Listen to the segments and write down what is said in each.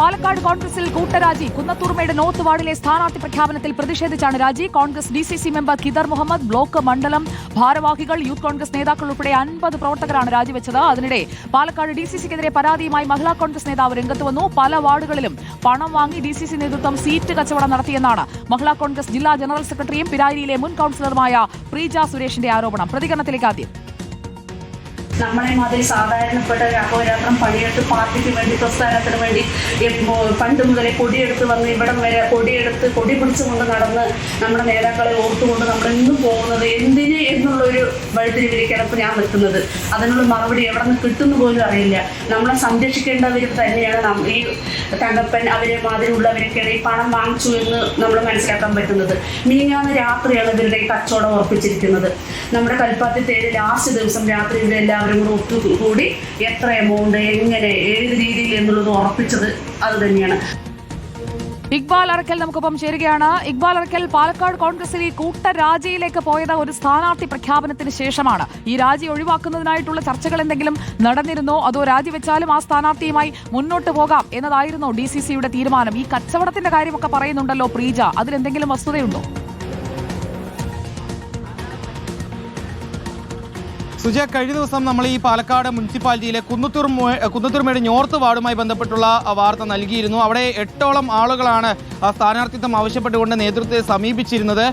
പാലക്കാട് കോൺഗ്രസിൽ കൂട്ടരാജി. കുന്നത്തൂർമയുടെ നോർത്ത് വാർഡിലെ സ്ഥാനാർത്ഥി പ്രഖ്യാപനത്തിൽ പ്രതിഷേധിച്ചാണ് രാജി. Congress D C C member Khidar Muhammad block മണ്ഡലം ഭാരവാഹികൾ യൂത്ത് കോൺഗ്രസ് നേതാക്കൾ ഉൾപ്പെടെ അൻപത് പ്രവർത്തകരാണ് രാജിവെച്ചത് അതിനിടെ പാലക്കാട് ഡി സി സിക്കെതിരെ പരാതിയുമായി മഹിളാ കോൺഗ്രസ് നേതാവ് രംഗത്ത് വന്നു. പല വാർഡുകളിലും പണം വാങ്ങി ഡി സി സി നേതൃത്വം സീറ്റ് കച്ചവടം നടത്തിയെന്നാണ് മഹിളാ കോൺഗ്രസ് ജില്ലാ ജനറൽ സെക്രട്ടറിയും പിരാരിയിലെ മുൻ കൌൺസിലറുമായ പ്രീജ സുരേഷിന്റെ ആരോപണം. പ്രതികരണത്തിലേക്ക് ആദ്യം. നമ്മളെ മാതിരി സാധാരണപ്പെട്ട അഹോരാത്രം പണിയെടുത്ത് പാർട്ടിക്ക് വേണ്ടി പ്രസ്ഥാനത്തിന് വേണ്ടി പണ്ട് മുതലേ കൊടിയെടുത്ത് വന്ന് ഇവിടം വരെ കൊടിയെടുത്ത് കൊടി പിടിച്ചുകൊണ്ട് നടന്ന് നമ്മുടെ നേതാക്കളെ ഓർത്തുകൊണ്ട് നമ്മൾ എന്നും പോകുന്നത് എന്തിന് എന്നുള്ളൊരു വഴിത്തിരിവിലേക്കാണ് ഇപ്പോൾ ഞാൻ നിൽക്കുന്നത്. അതിനുള്ള മറുപടി എവിടെ നിന്ന് കിട്ടുന്നു പോലും അറിയില്ല. നമ്മളെ സംരക്ഷിക്കേണ്ടവർ തന്നെയാണ് ഈ തങ്കപ്പൻ അവരെ മാതിരിയുള്ളവരൊക്കെയാണ് ഈ പണം വാങ്ങിച്ചു എന്ന് നമ്മൾ മനസ്സിലാക്കാൻ പറ്റുന്നത്. മീങ്ങാന്ന് രാത്രിയാണ് ഇവരുടെ ഈ കച്ചവടം ഉറപ്പിച്ചിരിക്കുന്നത്. നമ്മുടെ കൽപ്പാത്തി തേര് ലാസ്റ്റ് ദിവസം രാത്രി ഇവരെല്ലാവരും കൂടെ ഒത്തുകൂടി എത്ര എമൗണ്ട് എങ്ങനെ ഏത് രീതിയിൽ എന്നുള്ളത് ഉറപ്പിച്ചത് അത് തന്നെയാണ്. ഇക്ബാൽ അറക്കൽ നമുക്കൊപ്പം ചേരുകയാണ്. ഇക്ബാൽ അറക്കൽ പാലക്കാട് കോൺഗ്രസിൽ ഈ കൂട്ടരാജിയിലേക്ക് പോയത് ഒരു സ്ഥാനാർത്ഥി പ്രഖ്യാപനത്തിന് ശേഷമാണ്. ഈ രാജി ഒഴിവാക്കുന്നതിനായിട്ടുള്ള ചർച്ചകൾ എന്തെങ്കിലും നടന്നിരുന്നോ? അതോ രാജിവെച്ചാലും ആ സ്ഥാനാർത്ഥിയുമായി മുന്നോട്ട് പോകാം എന്നതായിരുന്നോ ഡി തീരുമാനം. ഈ കച്ചവടത്തിന്റെ കാര്യമൊക്കെ പറയുന്നുണ്ടല്ലോ പ്രീജ. അതിലെന്തെങ്കിലും വസ്തുതയുണ്ടോ? സുജ കഴിഞ്ഞ ദിവസം നമ്മൾ ഈ പാലക്കാട് മുനിസിപ്പാലിറ്റിയിലെ കുന്നത്തൂർ കുന്നത്തൂർമേട് നോർത്ത് വാർഡുമായി ബന്ധപ്പെട്ടുള്ള വാർത്ത നൽകിയിരുന്നു. അവിടെ എട്ടോളം ആളുകളാണ് സ്ഥാനാർത്ഥിത്വം ആവശ്യപ്പെട്ടുകൊണ്ട് നേതൃത്വത്തെ സമീപിച്ചിരുന്നത്.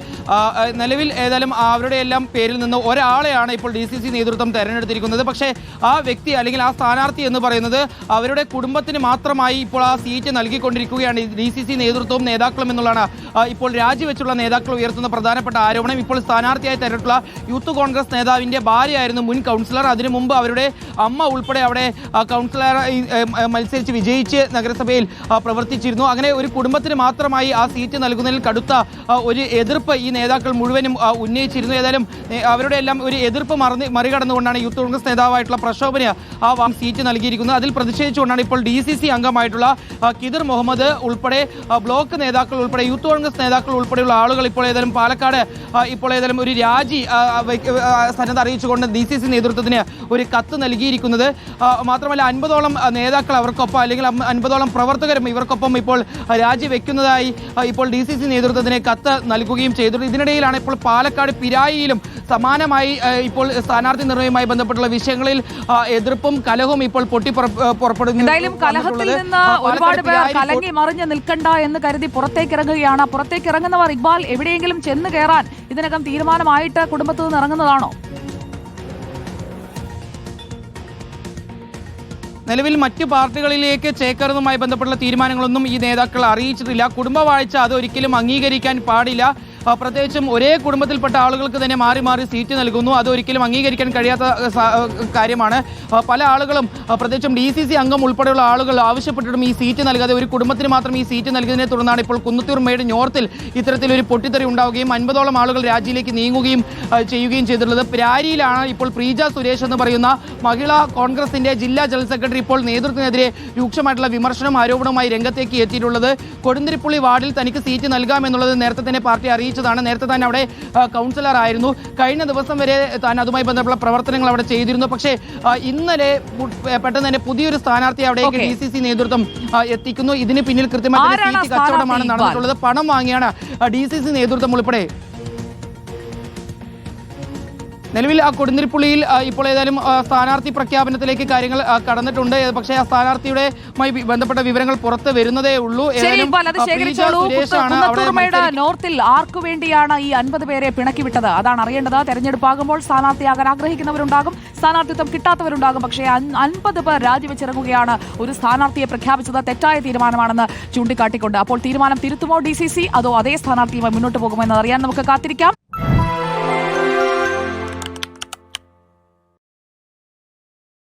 നിലവിൽ ഏതായാലും അവരുടെ എല്ലാം പേരിൽ നിന്ന് ഒരാളെയാണ് ഇപ്പോൾ ഡി സി സി നേതൃത്വം തെരഞ്ഞെടുത്തിരിക്കുന്നത്. പക്ഷേ ആ വ്യക്തി അല്ലെങ്കിൽ ആ സ്ഥാനാർത്ഥി എന്ന് പറയുന്നത് അവരുടെ കുടുംബത്തിന് മാത്രമായി ഇപ്പോൾ ആ സീറ്റ് നൽകിക്കൊണ്ടിരിക്കുകയാണ്. ഡി സി സി നേതൃത്വവും നേതാക്കളും എന്നുള്ളതാണ് ഇപ്പോൾ രാജിവെച്ചുള്ള നേതാക്കൾ ഉയർത്തുന്ന പ്രധാനപ്പെട്ട ആരോപണം. ഇപ്പോൾ സ്ഥാനാർത്ഥിയായി തെരഞ്ഞെടുത്തുള്ള യൂത്ത് കോൺഗ്രസ് നേതാവിന്റെ ഭാര്യയായിരുന്നു മുൻ കൗൺസിലർ അതിനു മുമ്പ് അവരുടെ അമ്മ ഉൾപ്പെടെ അവിടെ കൗൺസിലർ മത്സരിച്ച് വിജയിച്ച് നഗരസഭയിൽ പ്രവർത്തിച്ചിരുന്നു. അങ്ങനെ ഒരു കുടുംബത്തിന് മാത്രമായി ആ സീറ്റ് നൽകുന്നതിൽ കടുത്ത ഒരു എതിർപ്പ് ഈ നേതാക്കൾ മുഴുവനും ഉന്നയിച്ചിരുന്നു. ഏതായാലും അവരുടെ എല്ലാം ഒരു എതിർപ്പ് മറന്ന് മറികടന്നുകൊണ്ടാണ് യൂത്ത് കോൺഗ്രസ് നേതാവായിട്ടുള്ള പ്രക്ഷോഭന് ആ വാം സീറ്റ് നൽകിയിരിക്കുന്നത്. അതിൽ പ്രതിഷേധിച്ചുകൊണ്ടാണ് ഇപ്പോൾ ഡി സി സി അംഗമായിട്ടുള്ള കിദർ മുഹമ്മദ് ഉൾപ്പെടെ ബ്ലോക്ക് നേതാക്കൾ ഉൾപ്പെടെ യൂത്ത് കോൺഗ്രസ് നേതാക്കൾ ഉൾപ്പെടെയുള്ള ആളുകൾ ഇപ്പോൾ ഏതായാലും പാലക്കാട് ഇപ്പോൾ ഏതായാലും ഒരു രാജി സന്നദ്ധ അറിയിച്ചുകൊണ്ട് ഡി സി സി നേതൃത്വത്തിന് ഒരു കത്ത് നൽകിയിരിക്കുന്നത്. മാത്രമല്ല അൻപതോളം നേതാക്കൾ അവർക്കൊപ്പം അല്ലെങ്കിൽ അൻപതോളം പ്രവർത്തകരും ഇവർക്കൊപ്പം ഇപ്പോൾ രാജിവെക്കുന്നതായി ഇപ്പോൾ ഡി സി സി നേതൃത്വത്തിന് കത്ത് നൽകുകയും ചെയ്തു ഇതിനിടയിലാണ് ഇപ്പോൾ പാലക്കാട് പിരായിയിലും സമാനമായി ഇപ്പോൾ സ്ഥാനാർത്ഥി നിർണയവുമായി ബന്ധപ്പെട്ടുള്ള വിഷയങ്ങളിൽ എതിർപ്പും കലഹവും ഇപ്പോൾ പൊട്ടി പുറപ്പെടുന്നു എന്തായാലും കലഹത്തിൽ നിന്ന് ഒരുപാട് പേർ കലങ്ങി മറിഞ്ഞ് നിൽക്കണ്ട എന്ന് കരുതി പുറത്തേക്ക് ഇറങ്ങുകയാണ്. പുറത്തേക്ക് ഇറങ്ങുന്നവർ ഇക്ബാൽ എവിടെയെങ്കിലും ചെന്ന് കയറാൻ ഇതിനകം തീരുമാനമായിട്ട് കുടുംബത്തു നിന്ന് ഇറങ്ങുന്നതാണോ? നിലവിൽ മറ്റ് പാർട്ടികളിലേക്ക് ചേക്കേറുന്നതുമായി ബന്ധപ്പെട്ടുള്ള തീരുമാനങ്ങളൊന്നും ഈ നേതാക്കൾ അറിയിച്ചിട്ടില്ല. കുടുംബവാഴ്ച അത് ഒരിക്കലും അംഗീകരിക്കാൻ പാടില്ല. പ്രത്യേകിച്ചും ഒരേ കുടുംബത്തിൽപ്പെട്ട ആളുകൾക്ക് തന്നെ മാറി മാറി സീറ്റ് നൽകുന്നു. അത് ഒരിക്കലും അംഗീകരിക്കാൻ കഴിയാത്ത കാര്യമാണ്. പല ആളുകളും പ്രത്യേകിച്ചും ഡി സി സി അംഗം ഉൾപ്പെടെയുള്ള ആളുകൾ ആവശ്യപ്പെട്ടിട്ടും ഈ സീറ്റ് നൽകാതെ ഒരു കുടുംബത്തിന് മാത്രം ഈ സീറ്റ് നൽകിയതിനെ തുടർന്നാണ് ഇപ്പോൾ കുന്നത്തൂർ മേട് നോർത്തിൽ ഇത്തരത്തിലൊരു പൊട്ടിത്തെറി ഉണ്ടാവുകയും അൻപതോളം ആളുകൾ രാജിയിലേക്ക് നീങ്ങുകയും ചെയ്യുകയും ചെയ്തിട്ടുള്ളത്. പ്രാരിയിലാണ് ഇപ്പോൾ പ്രീജ സുരേഷ് എന്ന് പറയുന്ന മഹിളാ കോൺഗ്രസിന്റെ ജില്ലാ ജനറൽ സെക്രട്ടറി ഇപ്പോൾ നേതൃത്വത്തിനെതിരെ രൂക്ഷമായിട്ടുള്ള വിമർശനം ആരോപണവുമായി രംഗത്തേക്ക് എത്തിയിട്ടുള്ളത്. കൊടുന്തിരിപ്പുള്ളി വാർഡിൽ തനിക്ക് സീറ്റ് നൽകാമെന്നുള്ളത് നേരത്തെ തന്നെ പാർട്ടി അറിയിച്ചതാണ്. നേരത്തെ തന്നെ അവിടെ കൗൺസിലർ ആയിരുന്നു കഴിഞ്ഞ ദിവസം വരെ താൻ അതുമായി ബന്ധപ്പെട്ട പ്രവർത്തനങ്ങൾ അവിടെ ചെയ്തിരുന്നു. പക്ഷേ ഇന്നലെ പെട്ടെന്ന് തന്നെ പുതിയൊരു സ്ഥാനാർത്ഥി അവിടേക്ക്. ഡി സി സി നേതൃത്വം എത്തിക്കുന്നു. ഇതിന് പിന്നിൽ കൃത്യമായ ആരാണ് സീറ്റ് കച്ചവടമാണ് നടന്നിട്ടുള്ളത് പണം വാങ്ങിയാണ് ഡി സി സി നേതൃത്വം ഉൾപ്പെടെ. നിലവിൽ ആ, ഇപ്പോൾ ഏതായാലും സ്ഥാനാർത്ഥി പ്രഖ്യാപനത്തിലേക്ക് കാര്യങ്ങൾ കടന്നിട്ടുണ്ട്. പക്ഷേ ആ സ്ഥാനാർത്ഥിയുടെ ബന്ധപ്പെട്ട വിവരങ്ങൾ പുറത്ത് വരുന്നതേ ഉള്ളൂ. നോർത്തിൽ ആർക്കു വേണ്ടിയാണ് ഈ അൻപത് പേരെ പിണക്കി വിട്ടത് അതാണ് അറിയേണ്ടത്. തെരഞ്ഞെടുപ്പാകുമ്പോൾ സ്ഥാനാർത്ഥിയാകാൻ ആഗ്രഹിക്കുന്നവരുണ്ടാകും സ്ഥാനാർത്ഥിത്വം കിട്ടാത്തവരുണ്ടാകും. പക്ഷേ അൻപത് പേർ രാജിവെച്ചിറങ്ങുകയാണ് ഒരു സ്ഥാനാർത്ഥിയെ പ്രഖ്യാപിച്ചത്. തെറ്റായ തീരുമാനമാണെന്ന് ചൂണ്ടിക്കാട്ടിക്കൊണ്ട്. അപ്പോൾ തീരുമാനം തിരുത്തുമോ ഡി സി സി? അതോ അതേ സ്ഥാനാർത്ഥിയുമായി മുന്നോട്ട് പോകുമോ എന്ന് അറിയാൻ നമുക്ക് കാത്തിരിക്കാം.